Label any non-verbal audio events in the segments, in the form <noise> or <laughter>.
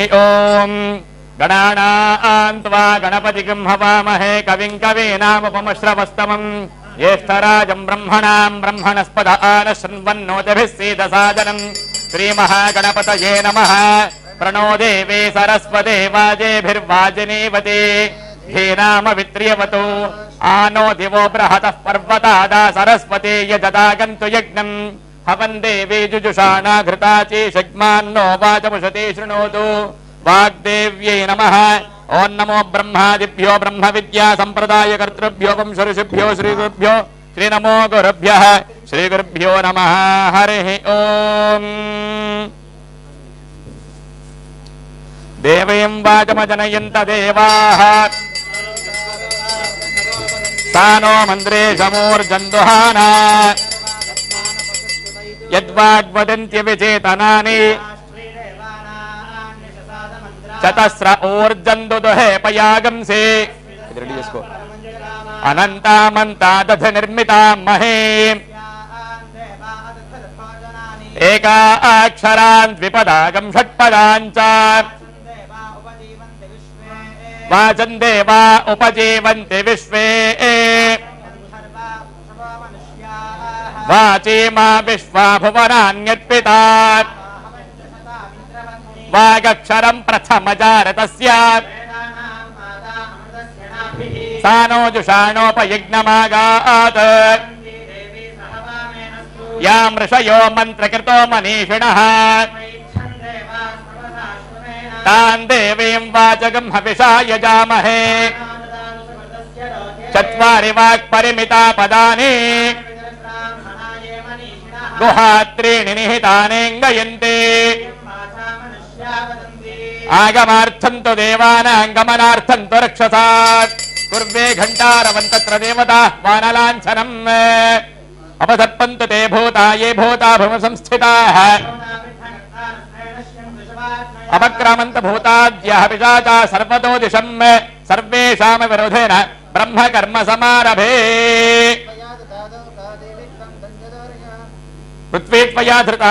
ఓం గణానాన్వా గణపతికిం హవామహే కవిం కవీనాముపమశ్రవస్తమం జ్యేష్ఠరాజం బ్రహ్మణాం బ్రహ్మణస్పద ఆన శృణ్వన్నోదభిస్సీదసాదనం శ్రీమహాగణపతయే నమ ప్రణో దేవే సరస్వతే వాజేభిర్వాజినీవతి ధీనామవిత్రియవతు ఆనో దివో బృహతః పర్వతాదా సరస్వతే యజదాగంతు యజ్ఞం हवन् देवी जुजुषाणा घृता चेषग्मान्नो वाचमुषते, शृणोतु। वाग्देव्यै नमः। ॐ नमो ब्रह्मादिभ्यो ब्रह्मविद्या सम्प्रदायकर्तृभ्यो वंशऋषिभ्यो श्रीगुरुभ्यो श्रीनमो गुरुभ्यः। श्रीगुरुभ्यो नमः। हरिः ॐ देवीं वाचमजनयन्त देवाः। सा मन्द्रे शमूर्जन्दुहाना यद्वाग्वदन्त्यविचेतनानि। चतस्र ऊर्जं दुदुहे पयागंसे अनंतामंता दध निर्मिता महे। एका अक्षरान् द्विपदागं वा उपजीवन्ति विश्वे। वाची वाचीमा विश्वा भुवनान्यत्पिता वागक्षर प्रथम जारत नो जुषाणोपयज्ञमागात् या मृषयो मन्त्रकृतो मनीषिणः। तान् देवीम् वाचगम् हविषा यजामहे। चत्वारि वाक्परिमिता पदानी गुहात्रीणि आगमार्थं आगमार्थम् तु देवानाम् गमनार्थम् तु रक्षसात् कुर्वे घण्टारवम् तत्र देवताः वानलाञ्छनम् अपसर्पन्तु ते भूता ये भूता भ्रमसंस्थिताः अपक्रामन्त भूताद्यः पिशाचा सर्वतो दिशम् सर्वेषाम विरोधेन ब्रह्मकर्म समारभे పృథ్వీ త్వయా ధృతా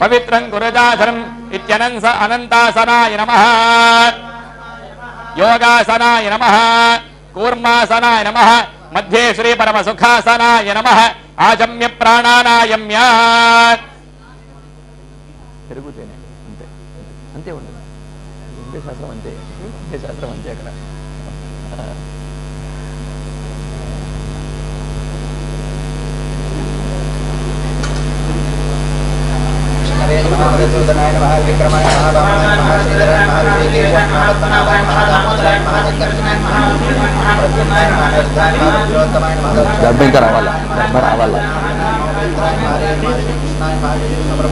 పవిత్రం గురజాసనం ఇత్యనంస అనంతాసనాయ నమ యోగాసనాయ నమ కూర్మాసనాయ నమ మధ్యే శ్రీ పరమ సుఖాసనాయ నమ ఆజమ్య ప్రాణానాయమ్య పెరుగుతేనే అంతే అంతే ఉండదు ఉండే శాస్త్రం అంతే ఉండే శాస్త్రం అంతే అక్కడ మహామధుసూదనాయ నమః విక్రమాయ నమః వామనాయ నమః శ్రీధరాయ నమః వివేకేశాయ నమః పద్మనాభాయ నమః దామోదరాయ నమః దిక్కర్షణాయ నమః ప్రద్యుమ్నాయ నమః నిరుద్ధాయ నమః తిలోత్తమాయ నమః డబ్బు ఇంకా రావాలా డబ్బు రావాలా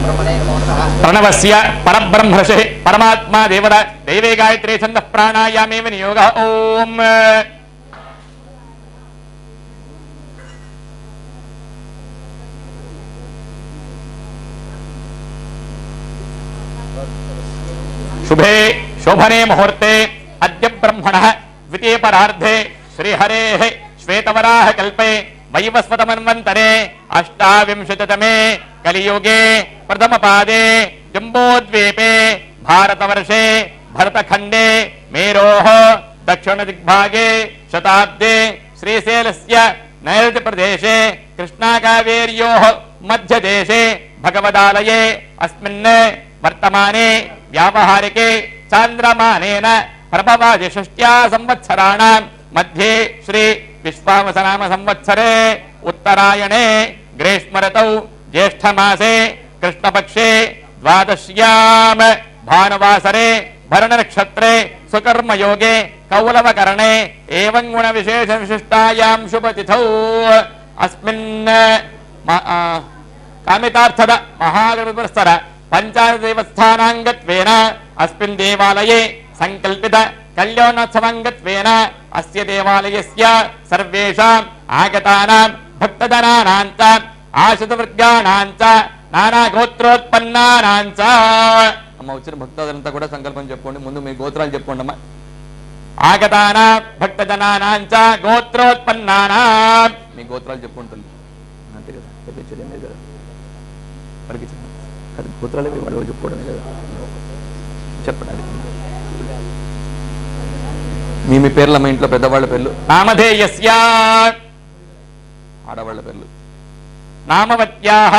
బ్రహ్మణే నమో నమః ప్రణవస్య పరబ్రహ్మర్షి పరమాత్మా దేవత దైవే शुभे शोभने मुहूर्ते अद्य ब्रह्मण द्वितीय परार्धे श्रीहरे श्वेतवराह कल्पे वैवस्वत मन्वंतरे कलियुगे प्रथम पादे जम्बोद्वीपे भारतवर्षे मेरोह दक्षिण दिग्भागे शताब्दे श्रीशैलस्य नैऋत्यप्रदेशे मध्य देशे भगवदालये अस्मिन् वर्तमाने व्यावहारिके चान्द्रमानेन प्रभवादिषष्ट्या संवत्सराणां मध्ये श्री विश्वामसनाम संवत्सरे, उत्तरायणे ग्रीष्मरतौ ज्येष्ठमासे, कृष्णपक्षे, द्वादश्याम, भानुवासरे, भरणनक्षत्रे, सुकर्मयोगे, कौलवकरणे, एवं गुणविशेषविशिष्टायां शुभतिथौ। अस्मिन् कामितार्थद महागविपुरस्तर శుభతిథౌ అస్మిన్ దేవాలయే సంకల్పిత కళ్యాణోత్సవాంగత్వేన అస్య దేవాలయస్య సర్వేషాం ఆగతానాం భక్తజనానాం చ ఆశ్రితవర్గాణాం చ నానా గోత్రోత్పన్నానాం చ అమ్మ వచ్చిన భక్తులంతా కూడా సంకల్పం చెప్పుకోండి ముందు మీ గోత్రాలు చెప్పుకోండి అమ్మా. ఆగతానా భక్తజనానాం చ గోత్రోత్పన్నానాం। మీ గోత్రాలు చెప్పుకుంటుంది అంతే కదా చెప్పించడం లేదు కదా. పరికించండి అది పుత్రాలు వాళ్ళు చెప్పుకోవడం కదా? చెప్పండి మీ మీ పేర్ల మా ఇంట్లో పెద్దవాళ్ళ పేర్లు? నామధేయస్య ఆడవాళ్ళ పేర్లు. నామవత్యాः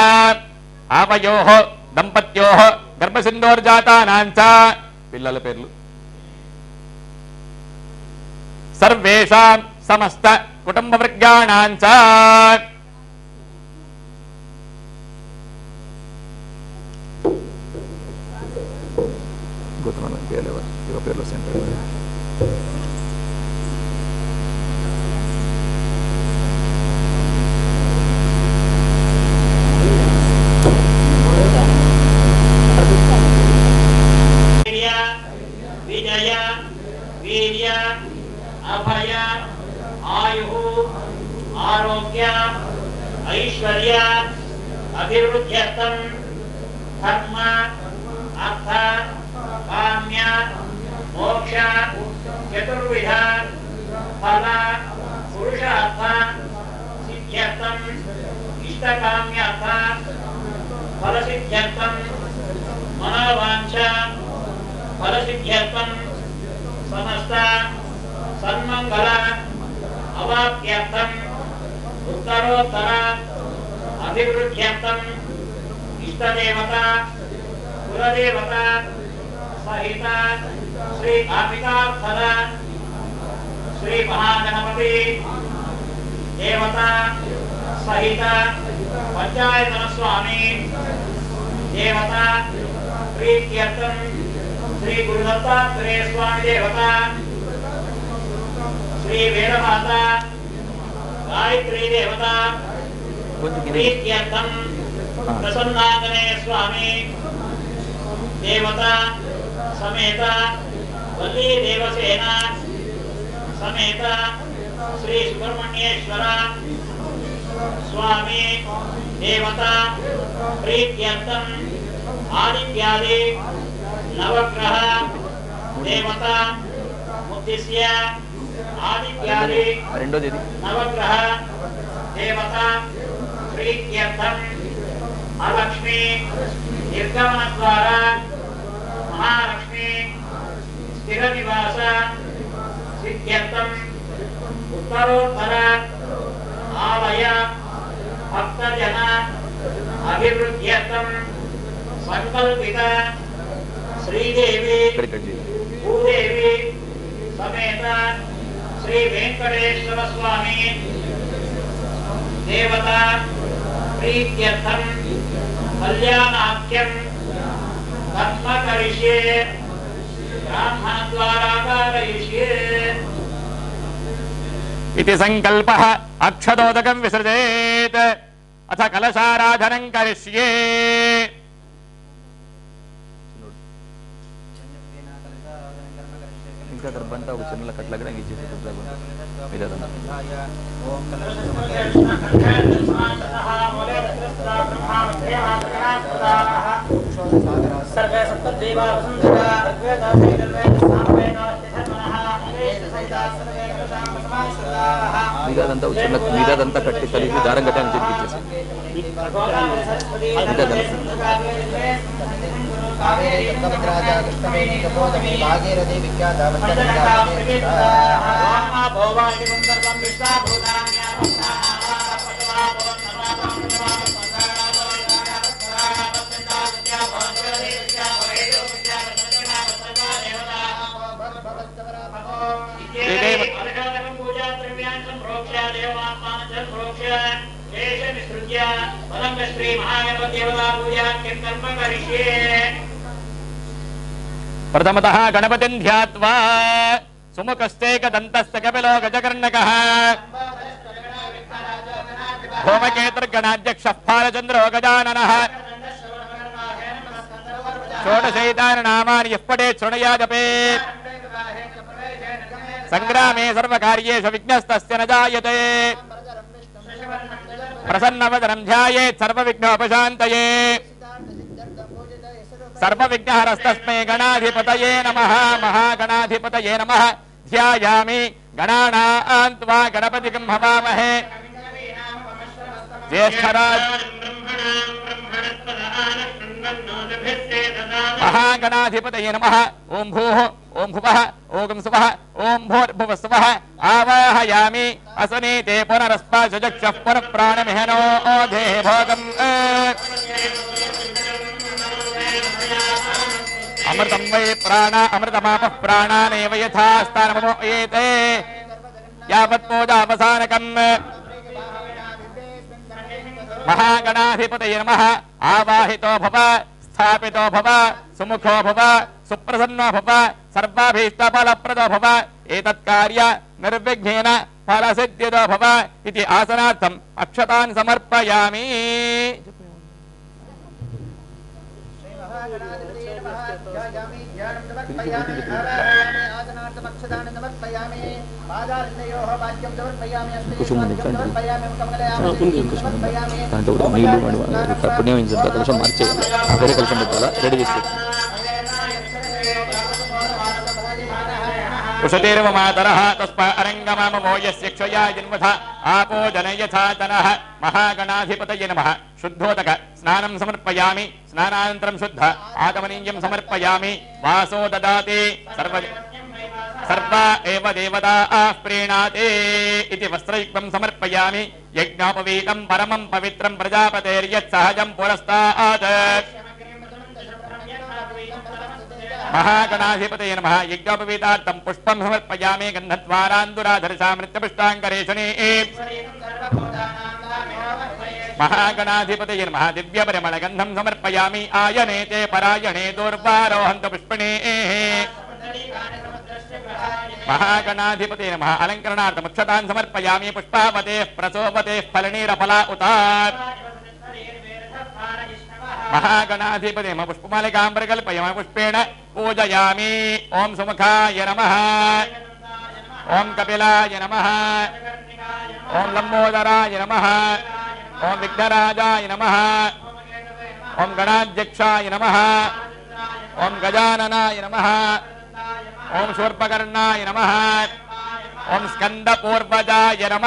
ఆవయోः దంపత్యోः గర్భసింధోర్జాతానాం చ పిల్లల పేర్లు. సర్వేషాం సమస్త కుటుంబవర్గాణాం చ గౌతమ కేలవర్ పేర్లో సెంటర్ सन्मंगल अवाप्यर्थम उत्तरोत्तर अभिवृद्ध्यर्थम इष्टदेवता, कुलदेवता, सहित, श्री कामिकार्थद श्री महागणपति, देवता, सहित पंचायतन स्वामी देवता प्रीत्यर्थम श्री गुरुदत्तात्रेय स्वामी देवता శ్రీ వేదమాత గాయత్రీ దేవత ప్రీత్యర్థం ప్రసన్నాగనే స్వామి దేవత సమేత వల్లీ దేవసేన సమేత శ్రీ సుబ్రహ్మణ్యేశ్వర స్వామి దేవత ప్రీత్యర్థం ఆదిత్యాది నవగ్రహ దేవత ఉద్దిశ్య రెండోది ఇది నవగ్రహ దేవత ప్రీత్యర్థం మహాలక్ష్మి నిర్గమన ద్వారా మహాలక్ష్మి స్థిర నివాస సిద్ధ్యర్థం ఉత్తరోత్తర ఆలయ భక్తజన అభివృద్ధ్యర్థం సంకల్పిత శ్రీదేవి భూదేవి సమేత శ్రీ వెంకటేశ్వర స్వామి దేవత ప్రీత్యర్థం కళ్యాణాఖ్యం కర్మ కరిష్యే బ్రాహ్మణ ద్వారా కారయిష్యే इति सङ्कल्पः अक्षदोदकम् विसृजेत् अथ कलशाराधनम् करिष्ये यूट्यूब का अगर बनता है वो चैनल कट लग रहा है, नीचे से सब्सक्राइब करना मेरा धन्यवाद सर्वे सप्तदेवा वसुंधरा ऋग्वेद वेद सामवेद మిగతాదంతా చిన్న మిగతాదంతా కట్టి కలిపి దారం కట్టాలని చెప్పించేసి మిగతాదంతా प्रथमतः गणपतिम् ध्यात्वा सुमुखस्तेकदन्तस्य कपिलो गजकर्णकः भौमकेतुर्गणाध्यक्षः फालचन्द्रो गजाननः। षोडशैतानि नामानि यः पठेत् शृणुयादपेत् सङ्ग्रामे सर्वकार्येषु विघ्नस्तस्य न जायते। प्रसन्नवदनं ध्यायेत् सर्वविघ्नोपशान्तये। सर्वविघ्नहरस्तस्मै गणाधिपतये नमः महागणाधिपतये नमः। ध्यायामि गणानाम् त्वा हवामहे ज्येष्ठराज महागणाधिपत नम ओं नमः। ॐ भूः ओं भुवः, ॐ सुवः, ॐ भोर्भुवस्वः आवाहयामि। असनीते पुनरस्पाशुचक्षः पुनःप्राणमिहनो ओधे भोगम्। अमृतं वै प्राण, अमृतमाप प्राणानेव यथा स्थानमोयेते यावत्पूजावसानकम् महागणाधिपतये नम। आवाहितो भव, स्थापितो भव, सुमुखो भव, सुप्रसन्नो भव, सर्वाभीष्टफलप्रदो भव एतत्कार्य निर्विघ्नेन फलसिद्धिदो भव इति आसनार्थम् अक्षतान् समर्पयामि। దాంట్లో కూడా నీళ్ళు పుణ్యం కలుషం మార్చేయాలి వేరే కలుషం పెట్టాలా రెడీ చేసి उषतेर्व मातरः तस्मा अरङ्गमामो यस्य क्षया जन्मथा आपो जनयथा तनः महागणाधिपतये नमः। शुद्धोदक, स्नानं समर्पयामि, स्नानानन्तरं शुद्ध, आगमनीय समर्पयामि, वासो ददा सर्व सर्व प्रीणाते वस्त्रयुक्त वस्त्रयुक्तं समर्पयामि, यज्ञोपवीतं परमं पवित्रं प्रजापतेर्यत् सहजं पुरस्तात्। महागणाधिपतये नमः। यज्ञोपवीतार्थं पुष्पं समर्पयामि। गन्धद्वारान्दुराधरसामृत्यपुष्टाङ्गरेशने। महागणाधिपतये नमः। दिव्यपरिमलगन्धं समर्पयामि। आयने ते परायणे दुर्वारोहन्त पुष्पणे महागणाधिपते नमः। अलङ्करणार्थमुक्षतान् समर्पयामि। फलनीरफला उता महागणाधिपते मम पुष्पेण పూజయామి ఓం సుముఖాయ నమ ఓం కపిలాయ నమ ఓం లంబోదరాయ నమ ఓం విఘ్నరాజాయ నమ ఓం గణాధ్యక్షాయ నమ ఓం గజాననాయ నమ ఓం శూర్పకర్ణాయ నమ ఓం స్కందపూర్వజాయ నమ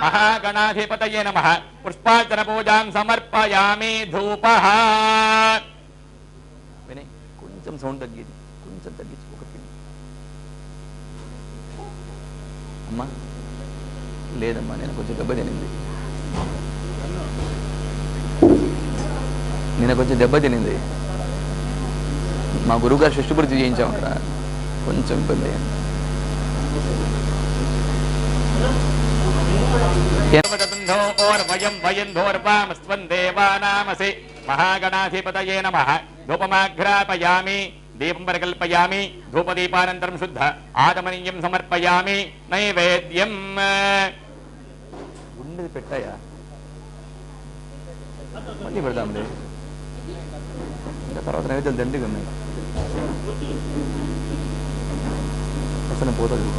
మహాగణాధిపతయే నమ పుష్పాచన పూజాం సమర్పయామి ధూప కొంచెం సౌండ్ తగ్గింది. కొంచెం తగ్గించి ఒక ఫీల్ అమ్మా లేదమ్మా నేను కొంచెం దెబ్బ తినింది. నేను కొంచెం దెబ్బ తినింది. మా గురువుగారు షష్టిపూర్తి చేయించాం అక్కడ కొంచెం ఇబ్బంది అయ్యింది. ఓర్వయం వయం ధోర్వామస్వం దేవానామసి మహాగణాధిపతయే నమ. ధూపమాఘ్రాపయామి దీపం పరికల్పయామి ధూపదీపానంతరం శుద్ధ ఆదమనీయం సమర్పయామి నైవేద్యం ఉండేది పెట్టాయా మళ్ళీ పెడదాంలే ఇంకా తర్వాత నైవేద్యాలు దండిగా ఉన్నాయి అసలు పోతుంది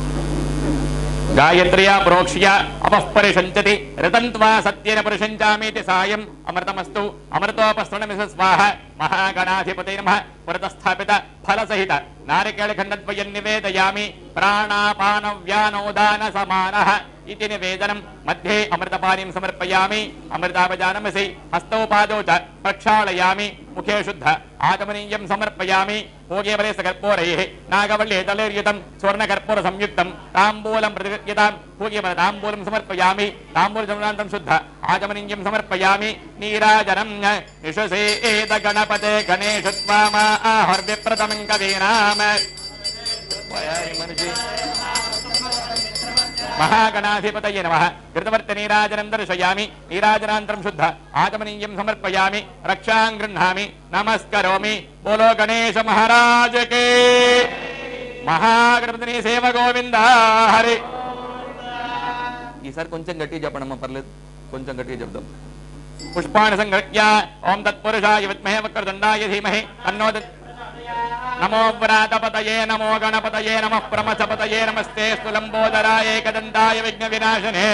గాయత్ర్యా ప్రోక్ష్య అపఃపరిషంచతి రతంత్వా సత్యేన పరిషంచామీతి సాయం. అమృతమస్తు. అమృతోపస్ఫుణమిస స్వాహ. మహాగణాధిపతి నమ. పురతస్థాపిత ఫలసహిత. నారికేళఖండద్వయం నివేదయామి. ప్రాణాపానవ్యానోదాన సమాన इति निवेदनं मध्ये अमृतपानीं समर्पयामि। अमृतापजानमसि हस्तौ पादौ च प्रक्षालयामि। मुखे शुद्ध आगमनीयं समर्पयामि। भोगे बले सकर्पूरैः नागवल्ले तलैर्युतं स्वर्णकर्पूरसंयुक्तं ताम्बूलं प्रतिगृह्यतां भोगे समर्पयामि। ताम्बूलसंक्रान्तं शुद्ध आगमनीयं समर्पयामि। नीराजनं निशसेत गणपते गणेश त्वामा आहुर्विप्रतमं कवीनाम्। మనిషి మహాగణాధిపతయ నమ ఘృతవర్త నీరాజనం దర్శయామి నీరాజనాంతరం శుద్ధ ఆగమనీయం సమర్పయామి రక్షాం గృహ్ణామి నమస్కరోమి బోలో గణేశ మహారాజకే మహాగణపతిని సేవ గోవింద హరి ఈసారి కొంచెం గట్టిగా చెప్పండి పర్లేదు కొంచెం గట్టిగా చెప్దాం పుష్పాణి సంగృహ్య ఓం తత్పురుషాయ విద్మహే వక్రదండాయ ధీమహి తన్నో దత్- నమో వ్రాతపతయే నమో గణపతయే నమ ప్రమచపతయే నమస్తే స్థులంబోదరాయ ఏకదంతాయ విఘ్న వినాశనే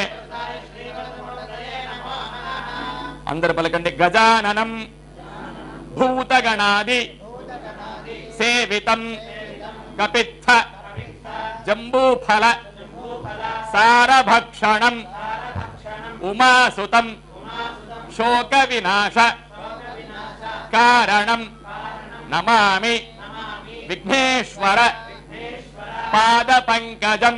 అందరు పలకండి. గజాననం భూతగణాది సేవితం కపిత్థ జంబూఫల సారభక్షణం ఉమాసుతం శోక వినాశ కారణం నమామి విఘ్నేశ్వర పాద పంకజం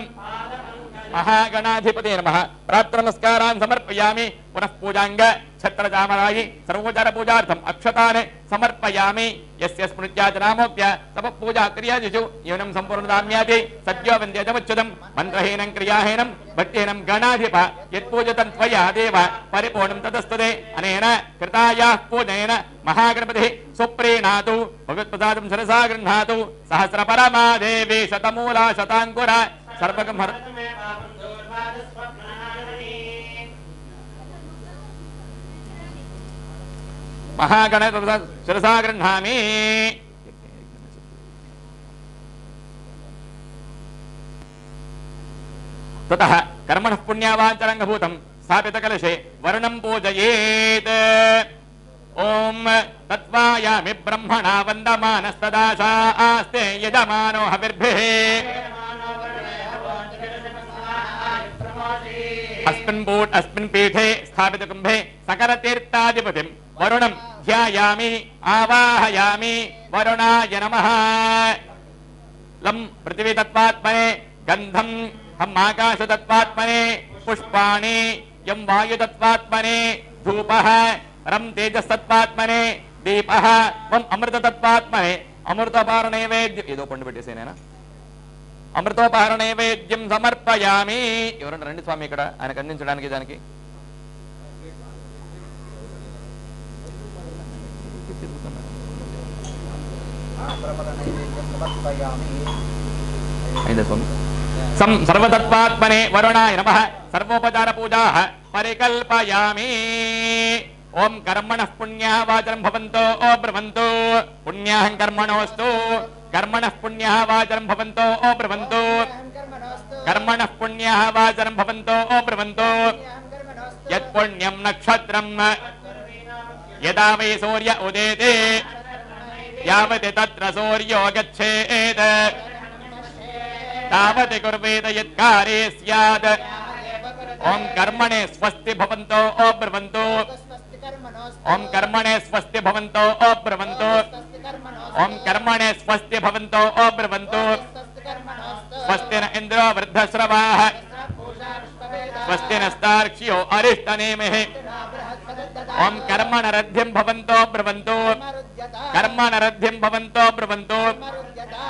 మహాగణాధిపతి నమ. ప్రాప్త నమస్కారాన్ సమర్పయామి. పునః పూజాంగ छत्रजामरायि सर्वोचरपूजार्थम् अक्षतान् समर्पयामि। यस्य स्मृत्याच नामोऽप्य तव पूजा क्रियादिषु न्यूनं सम्पूर्णदाम्याति सद्यो विन्द्यजमुच्युतं मन्त्रहीनं क्रियाहीनं, भक्तिहीनं गणाधिप। यत्पूजतं त्वया देव, परिपूर्णं तदस्तुते अनेन कृतायाः पूजनेन महागणपतिः सुप्रीणातु, भगवत्प्रसादं सरसा गृह्णातु। सहस्रपरमा देवी शतमूला शताङ्कुरा। सर्वकं हर महागण शिरसा गृहामि ततः कर्मणः पुण्यावाञ्चरङ्गभूतम् स्थापितकलशे वर्णम् पूजयेत्। ओम तत्वायामि ब्रह्मणा वन्दमानस्तदाशा आस्ते यजमानो हविर्भिः। अस्मिन् अस्मिन् पीठे स्थापितकुम्भे सकलतीर्थाधिपतिम् వరుణం ధ్యాయామి ఆవాహయామి వరుణాయ నమ లం పృథివీ తత్వాత్మనే గంధం హం ఆకాశ తత్వాత్మనే పుష్పాణి యం వాయు తత్వాత్మనే ధూప రం తేజస్తత్వాత్మనే దీప వం అమృత తత్వాత్మనే అమృతపారణే వేద్యం ఏదో పండు పెట్టేసే నేను అమృతోపార సమర్పయామి। ఎవరన్నా రండి స్వామి ఇక్కడ ఆయనకు అందించడానికి దానికి. itu kan ஐந்த சொல். சம் சர்வதத்வாத்மனே வருணாய நம சர்வோபச்சார பூஜாஹ பரிகல்பயாமி. ஓம் கர்மண புண்ணியா வாச்சரம் பவந்தோ ஓ பிரவந்தோ புண்ணியாஹம் கர்மணோஸ்து கர்மண புண்ணியா வாச்சரம் பவந்தோ ஓ பிரவந்தோ கர்மண புண்ணியா வாச்சரம் பவந்தோ ஓ பிரவந்தோ யத் புண்ணியம் நக்ஷத்திரம் यदा मे सूर्य उदेते, यावत् तत्र सूर्यो गच्छेत्। तावत् कुर्वेद यत्कारे स्यात्। ॐ कर्मणे स्वस्ति भवन्तो, अब्रवन्तु। ॐ कर्मणे स्वस्ति भवन्तो, अब्रवन्तु। ॐ कर्मणे स्वस्ति भवन्तो, अब्रवन्तु। स्वस्ति न इन्द्रो वृद्धश्रवाः। स्वस्ति न स्तार्क्ष्यो अरिष्टनेमिः। ओम कर्म नरध्यम भवंतो ब्रवंतो कर्म नरध्यम भवंतो ब्रवंतो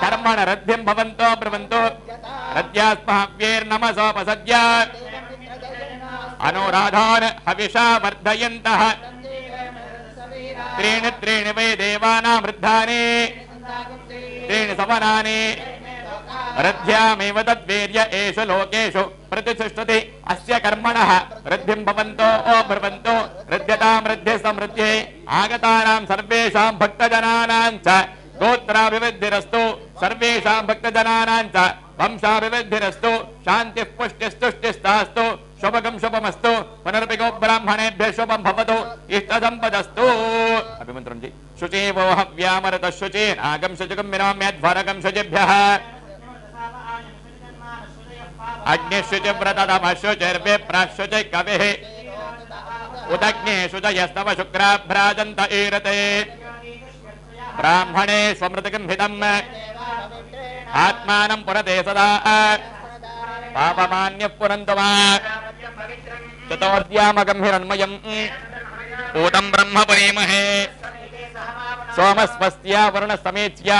कर्म नरध्यम भवंतो ब्रवंतो रज्यास्महव्यैर्नम सोपसद्या अनुराधान हविषा वर्धयन्तः। त्रीणि वे वै देवानामृद्धानि त्रीणि सवनानि। रथ्यामेव तद्वीर्य एषु लोकेषु प्रतिष्ठति अस्य कर्मणः। भवन्तो वृद्धि आगतानां सर्वेषां भक्तजनानां च गोत्राभिवृद्धिरस्तु। सर्वेषां भक्तजनानां च वंशाभिवृद्धिरस्तु। शान्तिः पुष्टिस्तुष्टिस्तास्तु शुभकं शुभमस्तु। पुनरपिको ब्राह्मणेभ्यः शुभं भवतु। इष्टसम्पदस्तु। अभिमन्त्रं जी। शुचिवोह व्यामरतः शुचीनागं शुचिकं विनाम्यध्वरकं शुचिभ्यः। अग्निशुच व्रतदमशुचिर्विप्रशुच कविः उदग्ने शुचयस्तव शुक्राभ्राजन्त ईरते। ब्राह्मणे आत्मानम् पुरते सदा। पापमान्यः पुरन्तु वा चतोद्यामगम्भिरन्मयम् ऊतम् ब्रह्म पुरीमहे। सोमस्वस्त्या वरुणसमेच्या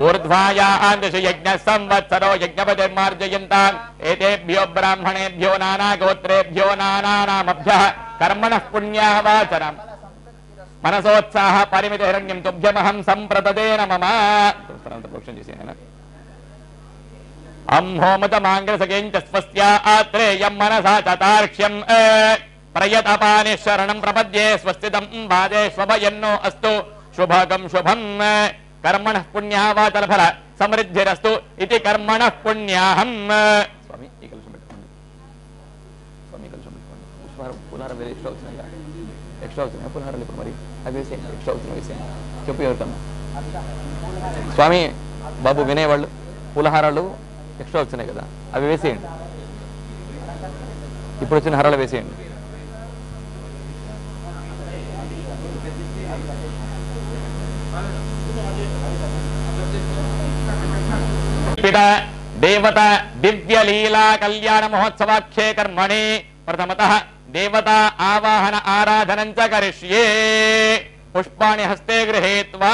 ऊर्ध्वायाश यज्ञ संवत्सरो यज्ञपतिर्मार्जयता एतेभ्यो ब्राह्मणेभ्यो नानागोत्रेभ्यो कर्मण पुण्या मनसोत्साह परिमित हिरण्यम तुभ्यमहम संप्रतदे नम अम्होमत अं मांग्रसकेञ्च मनसा चतार्क्ष्यम्। प्रयतपानि शरणं प्रपद्ये स्वस्तिदं बाधे स्वभयन्नो अस्तु। शुभगं शुभम्। కర్మణ పుణ్యావాచల ఫల సమృద్ధిరస్తు ఇది కర్మణ పుణ్యాహం స్వామి ఈ కలుషం పెట్టుకోండి స్వామి కలుషం పెట్టుకోండి పుష్పహారం పునహారం వేరే ఎక్స్ట్రా అవుతున్నాయా ఎక్స్ట్రా అవుతున్నాయా పునహారాలు ఇప్పుడు మరి అవి వేసేయండి ఎక్స్ట్రా అవుతున్నాయి వేసేయండి చెప్పు ఎవరికన్నా స్వామి బాబు వినేవాళ్ళు పులహారాలు ఎక్స్ట్రా వచ్చినాయి కదా అవి వేసేయండి ఇప్పుడు వచ్చిన హారాలు వేసేయండి पिड देवता दिव्यलीला कल्याण कर्मणि। प्रथमतः देवता आवाहन आराधनञ्च करिष्ये। पुष्पाणि हस्ते गृहीत्वा।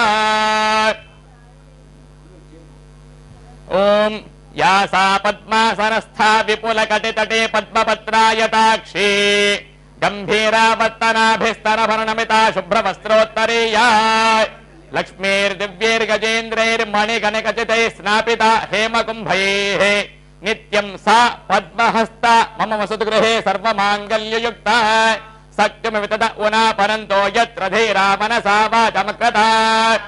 ॐ या सा पद्मासनस्था विपुल कटे पद्मपत्रायताक्षी गम्भीरावत्तनाभिस्तनभरणमिता शुभ्रवस्त्रोत्तरीया लक्ष्मीर्दिव्यैर्गजेन्द्रैर्मणिगणकचितैः स्नापिता हेमकुम्भयैः नित्यम् सा पद्महस्ता, मम वसतिगृहे सर्वमाङ्गल्ययुक्ता। उना उनापनन्तो यत्र धीरा मनसा वाचमकृता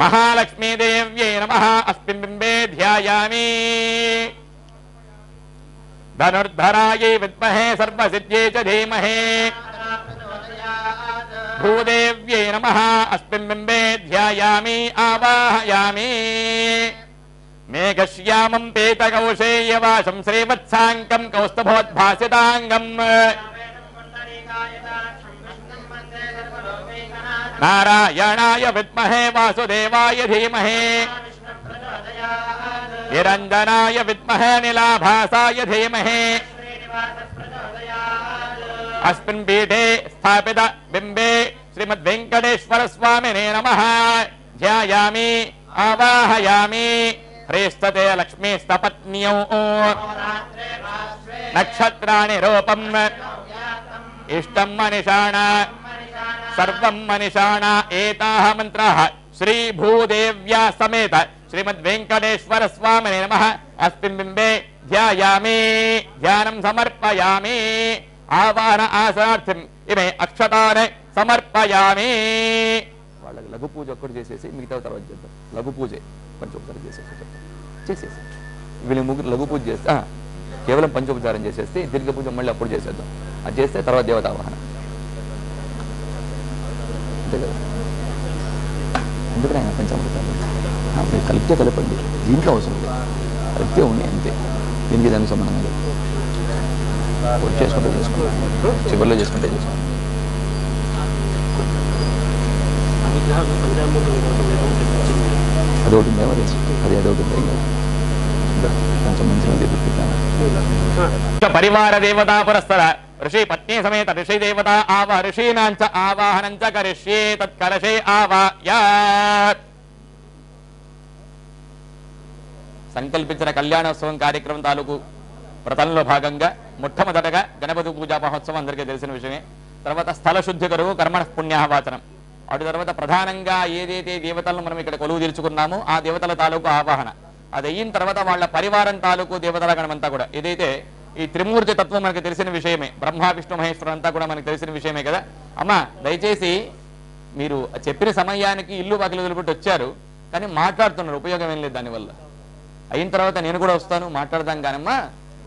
महालक्ष्मी देव्यै नमः, अस्मिन् बिम्बे ध्यायामि। धनुर्धरायै विद्महे सर्वसिद्ध्यै च धीमहे। भूदेव्ये नमः। अस्मिन् बिम्बे ध्यायामि, आवाहयामि। मेघश्यामम् पीतकौशेयवाशम् श्रीवत्साङ्कम् कौस्तभोद्भासिताङ्गम्। नारायणाय विद्महे वासुदेवाय धीमहे। निरञ्जनाय विद्महे निलाभासाय धीमहे। अस्पीठे स्थापित बिंबे श्रीमद्वेङ्कटेश्वर स्वामिने नमः। ध्यायामि, आवाहयामि, ह्रीस्तते लक्ष्मीस्तपत्न्यौ। नक्षत्राणि रूपम्, इष्टम् मनिषाण, सर्वम् मनिषाण, एताः मन्त्राः। श्रीभूदेव्या समेत श्रीमद्वेङ्कटेश्वर स्वामिने नमः। अस्मिन् बिम्बे ध्यायामि, ध्यानम् శ్రీమద్ వెంకటేశ్వర ఇవే నమ సమర్పయామి. ఆవాహన ఆసనార్థం సమర్పయామి వాళ్ళకి లఘు పూజ ఒక్కటి చేసేసి మిగతా తర్వాత చేద్దాం. లఘు పూజ. పంచోపచారం చేసేసి చేసేసి. వీళ్ళు ముగ్గురు లఘు పూజ చేస్తే కేవలం పంచోపచారం చేసేస్తే దీర్ఘ పూజ మళ్ళీ అప్పుడు చేసేద్దాం. అది చేస్తే తర్వాత దేవతావాహనం. అంతే కదా? ఎందుకని పంచామృతాలు కలిపితే కలపండి. దీంట్లో అవసరం లేదు. కలిపితే ఉన్నాయి అంతే. దీనికి దానికి సంబంధం లేదు. చేసుకుంటే చేసుకుంటాం. చివరిలో చేసుకుంటే చేసుకుంటాం. అదొకటి ఉందా మరి అది అదొకటి ఉందా కొంచెం మంచిగా పరివార దేవతా పురస్సర. ఋషి పత్ని సమేత ఋషి దేవత ఆవ ఋషీనాంచ ఆవాహనం కరిష్యే తత్కలశే ఆవాయాత్ సంకల్పించిన కళ్యాణోత్సవం కార్యక్రమం తాలూకు వ్రతంలో భాగంగా మొట్టమొదటగా గణపతి పూజా మహోత్సవం అందరికీ తెలిసిన విషయమే. తర్వాత స్థల శుద్ధి కొరకు కర్మణ పుణ్యాహవాచనం అటు తర్వాత ప్రధానంగా ఏదైతే దేవతలను మనం ఇక్కడ కొలువు తీర్చుకున్నామో ఆ దేవతల తాలూకు ఆవాహన. అది అయిన తర్వాత వాళ్ళ పరివారం తాలూకు దేవతల గణమంతా కూడా. ఏదైతే ఈ త్రిమూర్తి తత్వం మనకు తెలిసిన విషయమే బ్రహ్మ విష్ణు మహేశ్వరు అంతా కూడా మనకు తెలిసిన విషయమే కదా. అమ్మా దయచేసి మీరు చెప్పిన సమయానికి ఇల్లు వాకిలు వదిలిపెట్టి వచ్చారు కానీ మాట్లాడుతున్నారు. ఉపయోగం ఏం లేదు దానివల్ల. అయిన తర్వాత నేను కూడా వస్తాను మాట్లాడదాం కానమ్మా.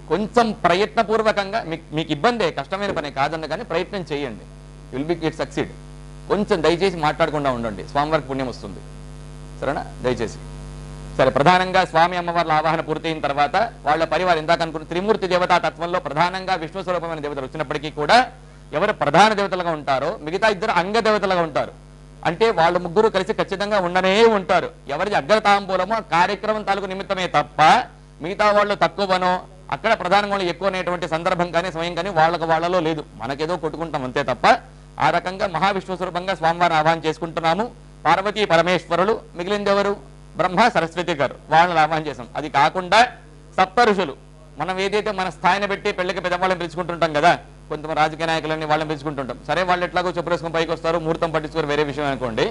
కొంచెం ప్రయత్నపూర్వకంగా మీకు మీకు ఇబ్బందే కష్టమైన పని కాదన్న కానీ ప్రయత్నం చేయండి. విల్ బి ఇట్ సక్సీడ్ కొంచెం దయచేసి మాట్లాడకుండా ఉండండి. స్వామివారికి పుణ్యం వస్తుంది. సరేనా? దయచేసి. సరే ప్రధానంగా స్వామి అమ్మవార్ల ఆవాహన పూర్తయిన తర్వాత వాళ్ళ పరివారం ఇందాక అనుకున్న త్రిమూర్తి దేవతా తత్వంలో ప్రధానంగా విష్ణు స్వరూపమైన దేవతలు వచ్చినప్పటికీ కూడా ఎవరు ప్రధాన దేవతలుగా ఉంటారో మిగతా ఇద్దరు అంగ దేవతలుగా ఉంటారు. అంటే వాళ్ళు ముగ్గురు కలిసి ఖచ్చితంగా ఉండనే ఉంటారు. ఎవరిది అగ్రతాంబూలమో కార్యక్రమం తాలూకు నిమిత్తమే తప్ప మిగతా వాళ్ళు తక్కువనో అక్కడ ప్రధానంగా ఎక్కువ అనేటువంటి సందర్భం కానీ సమయం కానీ వాళ్ళకు వాళ్ళలో లేదు. మనకేదో కొట్టుకుంటాం అంతే తప్ప ఆ రకంగా మహావిష్ణు స్వరూపంగా స్వామివారిని ఆహ్వానం చేసుకుంటున్నాము. పార్వతీ పరమేశ్వరులు మిగిలింది ఎవరు? బ్రహ్మ సరస్వతి గారు. వాళ్ళని ఆహ్వానం చేసాం అది కాకుండా సప్త ఋషులు మనం ఏదైతే మన స్థాయిని పెట్టి పెళ్ళికి పెద్దవాళ్ళని పిలుచుకుంటుంటాం కదా కొంతమంది రాజకీయ నాయకులని వాళ్ళని పిలుచుకుంటుంటాం. సరే వాళ్ళు ఎట్లాగో చెప్పురేసుకుని పైకి వస్తారు ముహూర్తం పట్టించుకోరు వేరే విషయం అనుకోండి.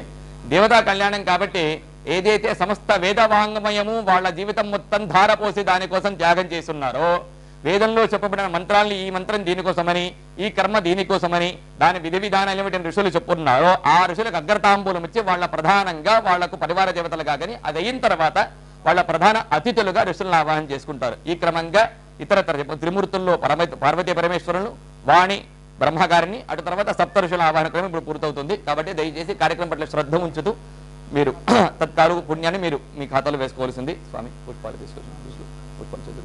దేవతా కళ్యాణం కాబట్టి ఏదైతే సమస్త వేదవాంగమయము వాళ్ళ జీవితం మొత్తం ధారపోసి దానికోసం త్యాగం చేస్తున్నారో వేదంలో చెప్పబడిన మంత్రాల్ని ఈ మంత్రం దీనికోసమని ఈ కర్మ దీనికోసమని దాని విధి విధానాలు ఏమిటి ఋషులు చెప్పున్నారో ఆ ఋషులకు అగ్రతాంబూలం ఇచ్చి వాళ్ళ ప్రధానంగా వాళ్ళకు పరివార దేవతలుగా కానీ అది అయిన తర్వాత వాళ్ళ ప్రధాన అతిథులుగా ఋషులను ఆవాహన చేసుకుంటారు. ఈ క్రమంగా ఇతరతర త్రిమూర్తుల్లో పరమ పార్వతీ పరమేశ్వరులు వాణి బ్రహ్మగారిని అటు తర్వాత సప్త ఋషుల ఆవాహన క్రమం ఇప్పుడు పూర్తవుతుంది. కాబట్టి దయచేసి కార్యక్రమం పట్ల శ్రద్ధ ఉంచుతూ మీరు <coughs> తత్కాలు పుణ్యాన్ని మీరు మీ ఖాతాలో వేసుకోవాల్సింది. స్వామి పుష్పాలు తీసుకొచ్చి పుష్పాలు తీసుకోండి